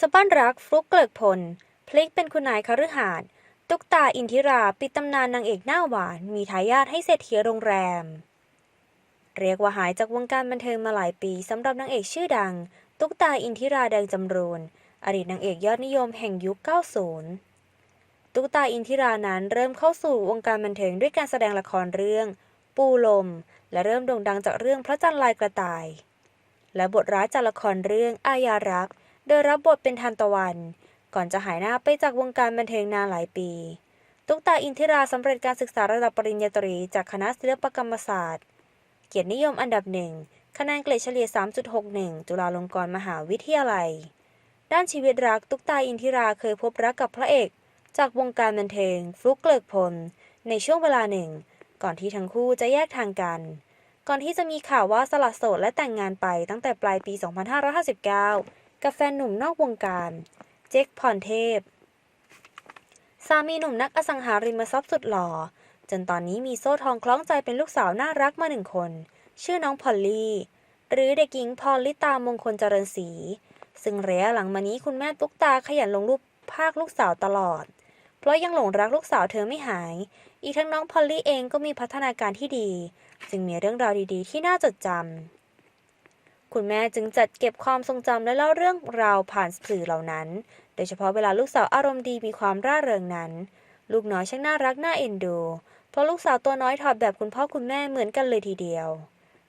สะบั้นรักฟลุกเกลิกพล พลิกเป็นคุณนายคฤหาสน์ตุกตาอินทิราปิดตำนานนางเอกหน้าหวาน มีทายาทให้เศรษฐีโรงแรม เรียกว่าหายจากวงการบันเทิงมาหลายปีสำหรับนางเอกชื่อดัง ตุกตาอินทิราแดงจำรูนอดีตนางเอกยอดนิยมแห่งยุค 90 ตุกตาอินทิรานั้นเริ่มเข้าสู่วงการบันเทิงด้วยการแสดงละครเรื่อง ปูลม และเริ่มโด่งดังจากเรื่องพระจันทร์ลายกระต่าย และบทร้ายจากละครเรื่อง อายารัก โดยรับบทเป็นทันตะวัน ก่อนจะหายหน้าไปจากวงการบันเทิงนานหลายปี ตุ๊กตาอินทิราสำเร็จการศึกษาระดับปริญญาตรี จากคณะศิลปกรรมศาสตร์ เกียรตินิยมอันดับหนึ่งคะแนนเกรดเฉลี่ย 3.61 จุฬาลงกรณ์มหาวิทยาลัย ด้านชีวิตรักตุ๊กตาอินทิราเคยพบรักกับพระเอก จากวงการบันเทิงฟลุกเกลิกพล ในช่วงเวลาหนึ่ง ก่อนที่ทั้งคู่จะแยกทางกัน ก่อนที่จะมีข่าวว่าสละโสดและแต่งงานไปตั้งแต่ปลายปี 2559 กับแฟนหนุ่มนอกวงการ เจคพรเทพ สามีหนุ่มนักอสังหาริมทรัพย์สุดหล่อ จนตอนนี้มีโซ่ทองคล้องใจเป็นลูกสาวน่ารักมาหนึ่งคน ชื่อน้องพอลลี่ หรือเด็กหญิงพอลลิตามงคลเจริญศรี ซึ่งระยะหลังมานี้คุณแม่ตุ๊กตาขยันลงรูปภาคลูกสาวตลอด เพราะยังหลงรักลูกสาวเธอไม่หาย อีกทั้งน้องพอลลี่เองก็มีพัฒนาการที่ดี จึงมีเรื่องราวดีๆ ที่น่าจดจำ คุณแม่จึงจัดเก็บความทรงจำและเล่าเรื่องราวผ่านสื่อเหล่านั้น โดยเฉพาะเวลาลูกสาวอารมณ์ดีมีความร่าเริงนั้น ลูกน้อยช่างน่ารักน่าเอ็นดู เพราะลูกสาวตัวน้อยถอดแบบคุณพ่อคุณแม่เหมือนกันเลยทีเดียว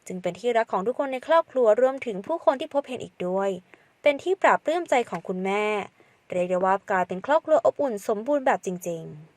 จึงเป็นที่รักของทุกคนในครอบครัวรวมถึงผู้คนที่พบเห็นอีกด้วย เป็นที่ปราบปลื้มใจของคุณแม่ เรียกได้ว่ากลายเป็นครอบครัวอบอุ่นสมบูรณ์แบบจริง ๆ